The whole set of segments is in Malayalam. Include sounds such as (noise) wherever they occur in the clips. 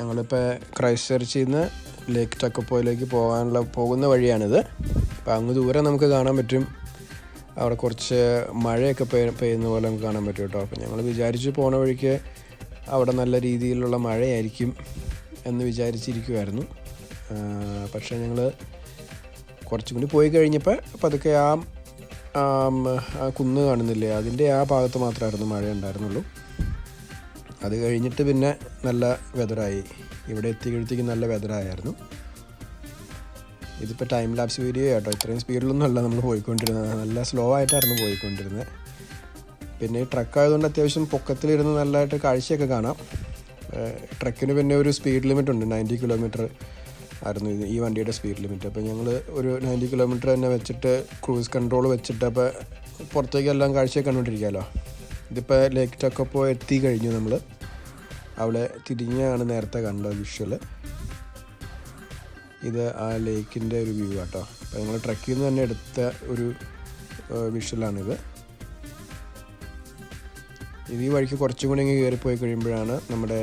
ഞങ്ങളിപ്പോൾ ക്രൈസ്റ്റ് ചർച്ചിൽ നിന്ന് ലേക്ക് ടക്കപ്പോയിലേക്ക് പോകാനുള്ള പോകുന്ന വഴിയാണിത്. അപ്പോൾ അങ്ങ് ദൂരെ നമുക്ക് കാണാൻ പറ്റും. അവിടെ കുറച്ച് മഴയൊക്കെ പെയ്യ പെയ്യുന്ന പോലെ നമുക്ക് കാണാൻ പറ്റും കേട്ടോ. അപ്പോൾ ഞങ്ങൾ വിചാരിച്ച് പോണ വഴിക്ക് അവിടെ നല്ല രീതിയിലുള്ള മഴയായിരിക്കും എന്ന് വിചാരിച്ചിരിക്കുമായിരുന്നു പക്ഷേ ഞങ്ങൾ കുറച്ചും കൂടി പോയി കഴിഞ്ഞപ്പോൾ പതുക്കെ ആ കുന്ന് കാണുന്നില്ലേ? അതിന്റെ ആ ഭാഗത്ത് മാത്രമായിരുന്നു മഴ ഉണ്ടായിരുന്നുള്ളൂ അത് കഴിഞ്ഞിട്ട് പിന്നെ നല്ല വെതറായി ഇവിടെ എത്തിക്കഴിഞ്ഞത്തേക്ക് നല്ല വെതറായിരുന്നു ഇതിപ്പോൾ ടൈം ലാപ്സ് വീഡിയോ കേട്ടോ ഇത്രയും സ്പീഡിലൊന്നും അല്ല നമ്മൾ പോയിക്കൊണ്ടിരുന്നത്. നല്ല സ്ലോ ആയിട്ടായിരുന്നു പോയിക്കൊണ്ടിരുന്നത്. പിന്നെ ഈ ട്രക്ക് ആയതുകൊണ്ട് അത്യാവശ്യം പൊക്കത്തിലിരുന്ന് നല്ലതായിട്ട് കാഴ്ചയൊക്കെ കാണാം. ട്രക്കിന് പിന്നെ ഒരു സ്പീഡ് ലിമിറ്റ് ഉണ്ട്. നയന്റി കിലോമീറ്റർ ആയിരുന്നു ഈ വണ്ടിയുടെ സ്പീഡ് ലിമിറ്റ് അപ്പോൾ ഞങ്ങൾ ഒരു നയന്റി കിലോമീറ്റർ തന്നെ വെച്ചിട്ട് ക്രൂസ് കൺട്രോൾ വെച്ചിട്ട് അപ്പോൾ പുറത്തേക്കെല്ലാം കാഴ്ചയൊക്കെ കണ്ടുകൊണ്ടിരിക്കാമല്ലോ ഇതിപ്പോൾ ലേക്ക് ടോക്കപ്പോ എത്തി കഴിഞ്ഞു നമ്മൾ അവിടെ തിരിഞ്ഞാണ് നേരത്തെ കണ്ടത് വിഷ്വൽ ഇത് ആ ലേക്കിന്റെ ഒരു വ്യൂ ആട്ടോ. അപ്പോൾ ഞങ്ങൾ ട്രക്കിൽ നിന്ന് തന്നെ എടുത്ത ഒരു വിഷ്വലാണിത് ഇത് ഈ വഴിക്ക് കുറച്ചും കൂടി ഇങ്ങനെ കയറിപ്പോയി കഴിയുമ്പോഴാണ് നമ്മുടെ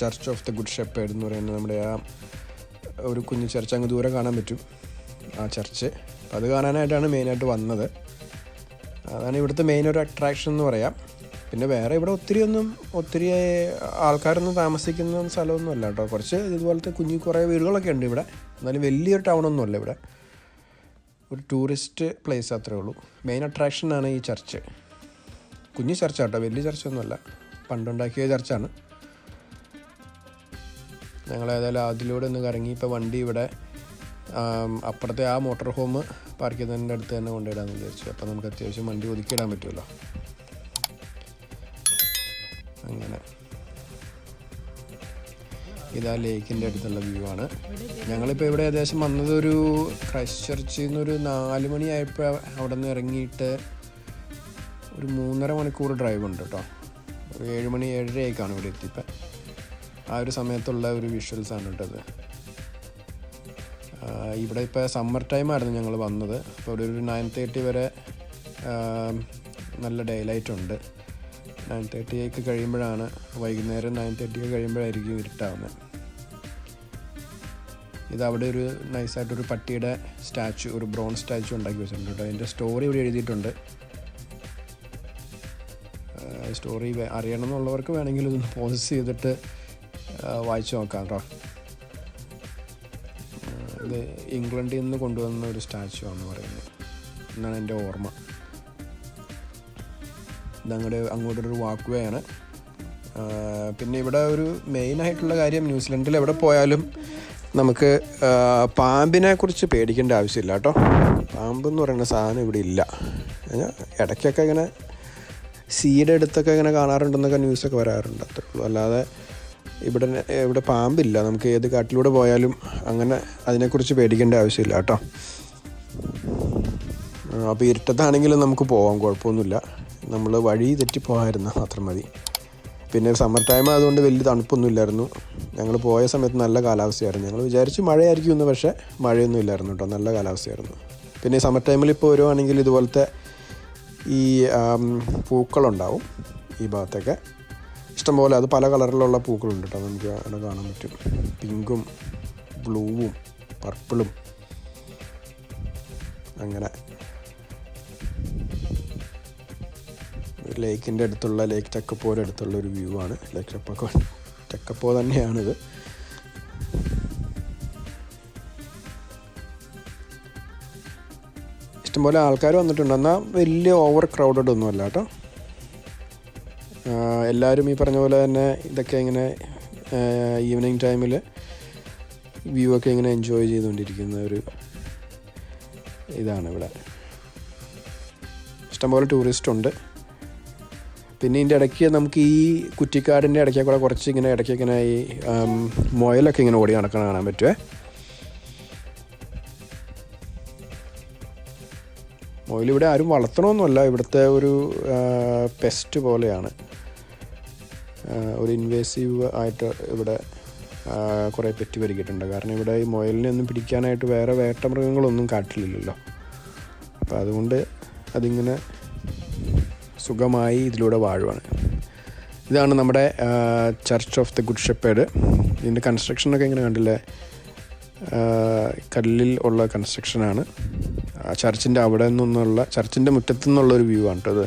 church of the good shepherd എന്ന് പറയുന്നത് നമ്മുടെ ആ ഒരു കുഞ്ഞു ചർച്ച് അങ്ങ് ദൂരെ കാണാൻ പറ്റും. ആ ചർച്ച് അപ്പോൾ അത് കാണാനായിട്ടാണ് മെയിനായിട്ട് വന്നത്. അതാണ് ഇവിടുത്തെ മെയിൻ ഒരു അട്രാക്ഷൻ എന്ന് പറയാം. പിന്നെ വേറെ ഇവിടെ ഒത്തിരി ഒന്നും ഒത്തിരി ആൾക്കാരൊന്നും താമസിക്കുന്ന സ്ഥലമൊന്നും അല്ല കേട്ടോ. കുറച്ച് ഇതുപോലത്തെ കുഞ്ഞു കുറേ വീടുകളൊക്കെ ഉണ്ട് ഇവിടെ. എന്നാലും വലിയൊരു ടൗണൊന്നും അല്ല ഇവിടെ. ഒരു ടൂറിസ്റ്റ് പ്ലേസ് അത്രേ ഉള്ളൂ. മെയിൻ അട്രാക്ഷനാണ് ഈ ചർച്ച് കുഞ്ഞു ചർച്ച കേട്ടോ. വലിയ ചർച്ചയൊന്നുമല്ല പണ്ടുണ്ടാക്കിയ ചർച്ചാണ് ഞങ്ങൾ ഏതായാലും അതിലൂടെ ഒന്ന് കറങ്ങി. ഇപ്പോൾ വണ്ടി ഇവിടെ അപ്പുറത്തെ ആ മോട്ടോർ ഹോം പാർക്ക് ചെയ്യുന്നതിന്റെ അടുത്ത് തന്നെ കൊണ്ടിടാമെന്ന് വിചാരിച്ചു. അപ്പോൾ നമുക്ക് അത്യാവശ്യം വണ്ടി ഒതുക്കിയിടാൻ പറ്റുമല്ലോ. അങ്ങനെ. ഇതാ ലേക്കിന്റെ അടുത്തുള്ള വ്യൂ ആണ്. ഞങ്ങളിപ്പോൾ ഇവിടെ ഏകദേശം വന്നത് ഒരു ക്രൈസ്റ്റ് ചർച്ചിൽ നിന്നൊരു നാല് മണിയായപ്പോൾ അവിടെ നിന്ന് ഇറങ്ങിയിട്ട് ഒരു മൂന്നര മണിക്കൂർ ഡ്രൈവ് ഉണ്ട് കേട്ടോ. ഒരു ഏഴ് മണി ഏഴരയൊക്കെയാണ് ഇവിടെ എത്തിയപ്പോൾ. ആ ഒരു സമയത്തുള്ള ഒരു വിഷ്വൽസ് ആണ് കേട്ടത് ഇവിടെ ഇപ്പോൾ സമ്മർ ടൈമായിരുന്നു ഞങ്ങൾ വന്നത്. അപ്പോൾ ഇവിടെ ഒരു നയൻ തേർട്ടി വരെ നല്ല ഡേ ലൈറ്റ് ഉണ്ട്. നയൻ തേർട്ടി ഒക്കെ കഴിയുമ്പോഴാണ് വൈകുന്നേരം നയൻ തേർട്ടി ഒക്കെ കഴിയുമ്പോഴായിരിക്കും ഇരുട്ടാവുന്നത് ഇത് അവിടെ ഒരു നൈസായിട്ടൊരു പട്ടിയുടെ സ്റ്റാച്ചു ഒരു ബ്രോൺസ് സ്റ്റാച്ചു ഉണ്ടാക്കി വെച്ചിട്ടുണ്ട് അതിന്റെ സ്റ്റോറി ഇവിടെ എഴുതിയിട്ടുണ്ട്. സ്റ്റോറി അറിയണം എന്നുള്ളവർക്ക് വേണമെങ്കിൽ ഇതൊന്ന് പോസ് ചെയ്തിട്ട് വായിച്ചു നോക്കാം കേട്ടോ. ഇംഗ്ലണ്ടിൽ നിന്ന് കൊണ്ടുവന്ന ഒരു സ്റ്റാച്ചു ആണെന്ന് പറയുന്നത്. എന്നാണ് എന്റെ ഓർമ്മ. ഞങ്ങളുടെ അങ്ങോട്ടൊരു വാക്ക് പിന്നെ ഇവിടെ ഒരു മെയിനായിട്ടുള്ള കാര്യം ന്യൂസിലൻഡിൽ എവിടെ പോയാലും നമുക്ക് പാമ്പിനെ കുറിച്ച് പേടിക്കേണ്ട ആവശ്യമില്ല കേട്ടോ. പാമ്പ് എന്ന് പറയുന്ന സാധനം ഇവിടെ ഇല്ല. ഇടയ്ക്കൊക്കെ ഇങ്ങനെ സീഡ് എടുത്തൊക്കെ ഇങ്ങനെ കാണാറുണ്ടെന്നൊക്കെ ന്യൂസൊക്കെ വരാറുണ്ട്. അത്രേ ഉള്ളൂ. അല്ലാതെ ഇവിടെ ഇവിടെ പാമ്പില്ല. നമുക്ക് ഏത് കാട്ടിലൂടെ പോയാലും അങ്ങനെ അതിനെക്കുറിച്ച് പേടിക്കേണ്ട ആവശ്യമില്ല കേട്ടോ. അപ്പോൾ ഇരുട്ടത്താണെങ്കിലും നമുക്ക് പോകാം കുഴപ്പമൊന്നുമില്ല. നമ്മൾ വഴി തെറ്റിപ്പോകാതിരുന്ന മാത്രം മതി. പിന്നെ സമ്മർ ടൈം ആയതുകൊണ്ട് വലിയ തണുപ്പൊന്നും ഇല്ലായിരുന്നു. ഞങ്ങൾ പോയ സമയത്ത് നല്ല കാലാവസ്ഥയായിരുന്നു. ഞങ്ങൾ വിചാരിച്ച് മഴയായിരിക്കും എന്ന് പക്ഷേ മഴയൊന്നും ഇല്ലായിരുന്നു കേട്ടോ. നല്ല കാലാവസ്ഥയായിരുന്നു. പിന്നെ സമ്മർ ടൈമിൽ ഇപ്പോൾ വരുവാണെങ്കിൽ ഇതുപോലത്തെ ഈ പൂക്കളുണ്ടാവും ഈ ഭാഗത്തൊക്കെ. ഇഷ്ടംപോലെ അത് പല കളറിലുള്ള പൂക്കളുണ്ട് കേട്ടോ. നമുക്ക് അവിടെ കാണാൻ പറ്റും. പിങ്കും ബ്ലൂവും പർപ്പിളും. അങ്ങനെ. ലേക്കിന്റെ അടുത്തുള്ള ലേക്ക് ചക്കപ്പോയുടെ അടുത്തുള്ള ഒരു വ്യൂ ആണ്. ലേക്ക് ചക്കപ്പോ ചക്കപ്പോ തന്നെയാണിത്. ഇഷ്ടംപോലെ ആൾക്കാർ വന്നിട്ടുണ്ട്. എന്നാൽ വലിയ ഓവർ ക്രൗഡഡ് ഒന്നുമല്ല കേട്ടോ. എല്ലാവരും ഈ പറഞ്ഞ പോലെ തന്നെ ഇതൊക്കെ ഇങ്ങനെ ഈവനിങ് ടൈമിൽ വ്യൂ ഒക്കെ ഇങ്ങനെ എൻജോയ് ചെയ്തുകൊണ്ടിരിക്കുന്ന ഒരു ഇതാണ് ഇവിടെ. ഇഷ്ടംപോലെ ടൂറിസ്റ്റ് ഉണ്ട്. പിന്നെ ഇതിന്റെ ഇടയ്ക്ക് നമുക്ക് ഈ കുറ്റിക്കാടിന്റെ ഇടയ്ക്ക് കൂടെ കുറച്ച് ഇങ്ങനെ ഇടയ്ക്ക് ഇങ്ങനെ ഈ മുയലൊക്കെ ഇങ്ങനെ ഓടി നടക്കണ കാണാൻ പറ്റുമേ ഇവിടെ ആരും വളർത്തണമെന്നല്ല ഇവിടുത്തെ ഒരു പെസ്റ്റ് പോലെയാണ്. ഒരു ഇൻവേസീവ് ആയിട്ട് ഇവിടെ കുറേ പെറ്റി പരിക്കിയിട്ടുണ്ട് കാരണം ഇവിടെ ഈ മൊയലിനെ ഒന്നും പിടിക്കാനായിട്ട് വേറെ വേട്ട മൃഗങ്ങളൊന്നും കാട്ടിലില്ലല്ലോ അപ്പോൾ അതുകൊണ്ട് അതിങ്ങനെ സുഖമായി ഇതിലൂടെ വാഴുവാണ്. ഇതാണ് നമ്മുടെ church of the good shepherd ഇതിന്റെ കൺസ്ട്രക്ഷനൊക്കെ ഇങ്ങനെ കണ്ടില്ലേ? കല്ലിൽ ഉള്ള കൺസ്ട്രക്ഷനാണ് ചർച്ചിന്റെ അവിടെ നിന്നുള്ള ചർച്ചിന്റെ മുറ്റത്തു നിന്നുള്ളൊരു വ്യൂ ആണ് കേട്ടോ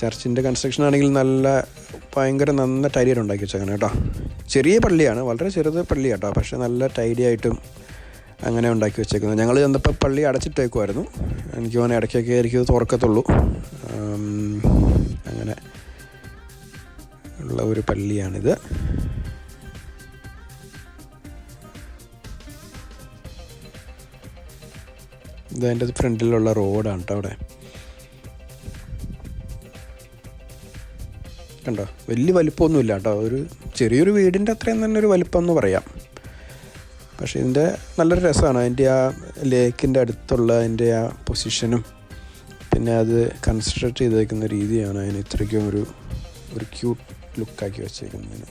ചർച്ചിന്റെ കൺസ്ട്രക്ഷൻ ആണെങ്കിൽ നല്ല ഭയങ്കര നല്ല ടൈഡിയായിട്ട് ഉണ്ടാക്കി വെച്ചേക്കണം കേട്ടോ. ചെറിയ പള്ളിയാണ് വളരെ ചെറുത് പള്ളി കേട്ടോ പക്ഷെ നല്ല ടൈഡി ആയിട്ടും അങ്ങനെ ഉണ്ടാക്കി വെച്ചേക്കുന്നത് ഞങ്ങൾ ചെന്നപ്പോൾ പള്ളി അടച്ചിട്ടേക്കുമായിരുന്നു എനിക്ക് തോന്നുന്നു ഇടയ്ക്കൊക്കെ ആയിരിക്കും തുറക്കത്തുള്ളൂ. അങ്ങനെ ഉള്ള ഒരു പള്ളിയാണിത്. ഇത് അതിന്റെ ഫ്രണ്ടിലുള്ള റോഡാണ് കേട്ടോ അവിടെ. കണ്ടോ? വലിയ വലിപ്പമൊന്നുമില്ല കേട്ടോ. ഒരു ചെറിയൊരു വീടിന്റെ അത്രയും തന്നെ ഒരു വലിപ്പം എന്ന് പറയാം. പക്ഷേ ഇതിന്റെ നല്ലൊരു രസമാണ്. അതിന്റെ ആ ലേക്കിന്റെ അടുത്തുള്ള അതിന്റെ ആ പൊസിഷനും പിന്നെ അത് കൺസ്ട്രക്ട് ചെയ്തേക്കുന്ന രീതിയാണ് അതിന് ഇത്രയ്ക്കും ഒരു ഒരു ക്യൂട്ട് ലുക്കാക്കി വെച്ചേക്കുന്നതിന്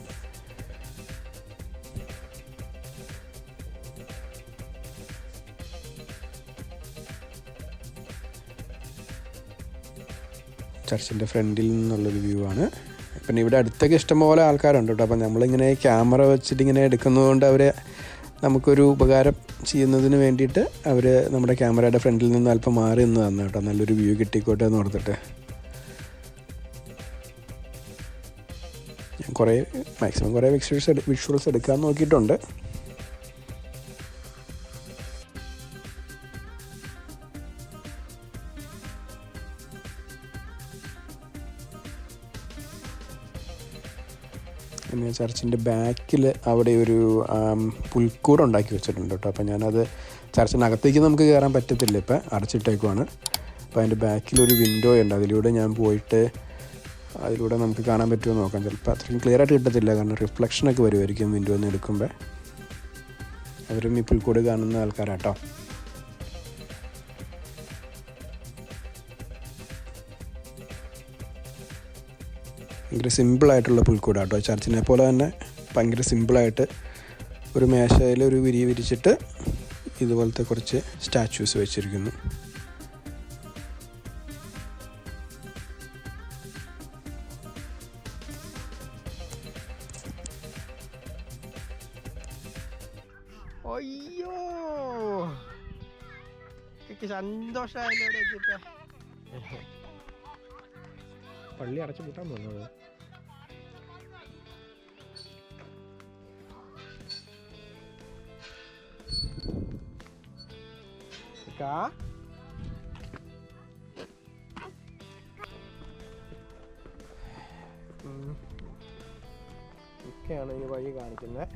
ചർച്ചിന്റെ ഫ്രണ്ടിൽ നിന്നുള്ളൊരു വ്യൂ ആണ് പിന്നെ ഇവിടെ അടുത്തൊക്കെ ഇഷ്ടംപോലെ ആൾക്കാരുണ്ട് കേട്ടോ. അപ്പം നമ്മളിങ്ങനെ ക്യാമറ വെച്ചിട്ട് ഇങ്ങനെ എടുക്കുന്നതുകൊണ്ട് അവർ നമുക്കൊരു ഉപകാരം ചെയ്യുന്നതിന് വേണ്ടിയിട്ട് അവർ നമ്മുടെ ക്യാമറയുടെ ഫ്രണ്ടിൽ നിന്ന് അല്പം മാറി നിന്ന് തന്നു കേട്ടോ. നല്ലൊരു വ്യൂ കിട്ടിക്കോട്ടെ എന്ന് ഓർത്തിട്ട്. ഞാൻ കുറേ മാക്സിമം കുറേ വിഷ്വൽസ് വിഷ്വൽസ് എടുക്കാൻ നോക്കിയിട്ടുണ്ട്. പിന്നെ ചർച്ചിന്റെ ബാക്കിൽ അവിടെ ഒരു പുൽക്കൂട് ഉണ്ടാക്കി വെച്ചിട്ടുണ്ട് കേട്ടോ. അപ്പോൾ ഞാനത് ചർച്ചിനകത്തേക്ക് നമുക്ക് കയറാൻ പറ്റത്തില്ല ഇപ്പം. അടച്ചിട്ടേക്കുവാണ്. അപ്പോൾ അതിന്റെ ബാക്കിൽ ഒരു വിൻഡോ ഉണ്ട്. അതിലൂടെ ഞാൻ പോയിട്ട് അതിലൂടെ നമുക്ക് കാണാൻ പറ്റുമോ എന്ന് നോക്കാം. ചിലപ്പോൾ അത്രയും ക്ലിയർ ആയിട്ട് കിട്ടത്തില്ല. കാരണം റിഫ്ലക്ഷനൊക്കെ വരുമായിരിക്കും വിൻഡോ നിന്ന് എടുക്കുമ്പോൾ അവരും ഈ പുൽക്കൂട് കാണുന്ന ആൾക്കാരാട്ടോ. ഭയങ്കര സിമ്പിളായിട്ടുള്ള പുൽക്കൂടാട്ടോ. ചർച്ചിനെ പോലെ തന്നെ ഭയങ്കര സിമ്പിളായിട്ട് ഒരു മേശയിൽ ഒരു വിരി വിരിച്ചിട്ട് ഇതുപോലത്തെ കുറച്ച് സ്റ്റാച്യൂസ് വെച്ചിരിക്കുന്നു. അയ്യോ! സന്തോഷമായില്ലേ പള്ളി അടച്ചു പൂട്ടാൻ തോന്നുന്നത് ഉം. ഒക്കെയാണ് ഈ വഴി കാണിക്കുന്നത്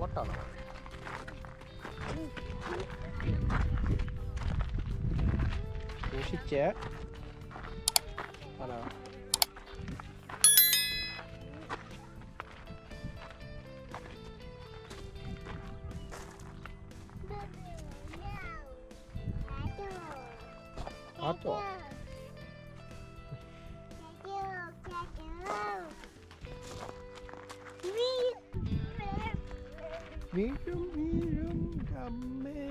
ഓട്ടാണോ. വീഴും വീഴും അമ്മേ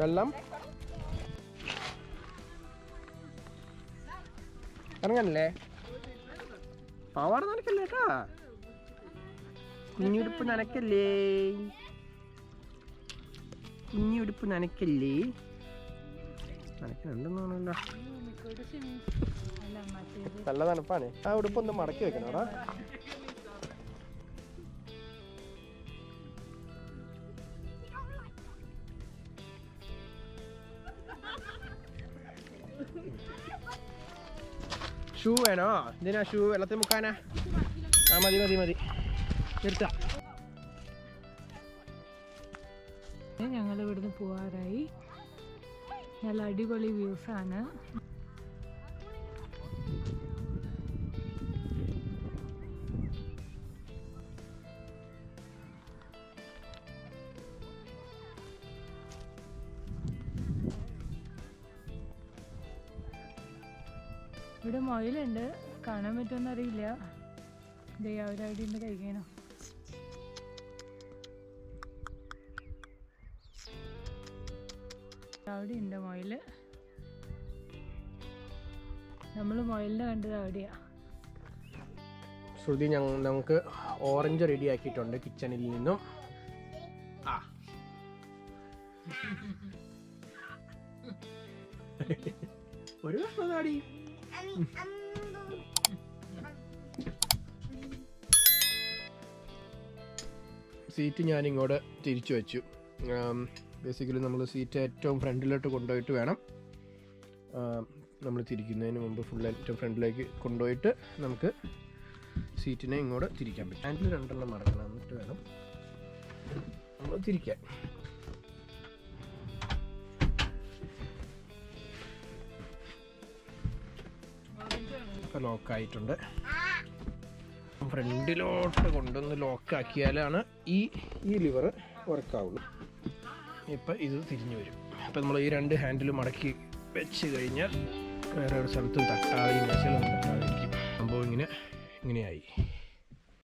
വെള്ളം ഇറങ്ങല്ലേ? പാവാട നനക്കല്ലേ കേട്ടാ കുഞ്ഞുടുപ്പ് നനക്കല്ലേ കുഞ്ഞുടുപ്പ് നനക്കല്ലേ നനക്കുന്നുണ്ടെന്നാണല്ലോ നല്ല തണുപ്പാണ്. ആ ഉടുപ്പൊന്ന് മടക്കി വെക്കണോടാ. ഷൂ വേണോ എന്തിനാ ഷൂ വെള്ളത്തിൽ മുക്കാനാ ആ മതി മതി മതി എടുത്താ ഞങ്ങൾ ഇവിടുന്ന് പോവാറായി. നല്ല അടിപൊളി വ്യൂസ് ഇവിടെ മൊയിലുണ്ട്. കാണാൻ പറ്റുമെന്ന് അറിയില്ല ദേ അവരവിടെ ഉണ്ട് കഴിക്കാനോ അവിടെ ഉണ്ട് മൊയിൽ. നമ്മൾ മൊയിലിനെ കണ്ടത് അവിടെയാ. ശ്രുതി ഞങ്ങൾ നമുക്ക് ഓറഞ്ച് റെഡി ആക്കിയിട്ടുണ്ട് കിച്ചണിൽ നിന്നും. (laughs) ഒരു കഷ്ണം താടി സീറ്റ് ഞാൻ ഇങ്ങോട്ട് തിരിച്ചു വെച്ചു. ബേസിക്കലി നമ്മൾ സീറ്റ് ഏറ്റവും ഫ്രണ്ടിലോട്ട് കൊണ്ടുപോയിട്ട് വേണം. നമ്മൾ തിരിക്കുന്നതിന് മുമ്പ് ഫുൾ ഏറ്റവും ഫ്രണ്ടിലേക്ക് കൊണ്ടുപോയിട്ട് നമുക്ക് സീറ്റിനെ ഇങ്ങോട്ട് തിരിക്കാൻ പറ്റും. ഹാൻഡിൽ രണ്ടെണ്ണം മറക്കണം എന്നിട്ട് വേണം നമ്മൾ തിരിക്കാൻ. ഇപ്പോൾ ലോക്കായിട്ടുണ്ട് ഫ്രണ്ടിലോട്ട് കൊണ്ടുവന്ന് ലോക്കാക്കിയാലാണ് ഈ ഈ ലിവർ വർക്കാവുള്ളൂ ഇപ്പം ഇത് തിരിഞ്ഞു വരും. അപ്പം നമ്മൾ ഈ രണ്ട് ഹാൻഡിൽ മടക്കി വെച്ച് കഴിഞ്ഞാൽ വേറെ ഒരു സ്ഥലത്തും തട്ടാതെ മെസ്സിലൊന്നും തട്ടാതിരിക്കും സംഭവം ഇങ്ങനെ ഇങ്ങനെയായി.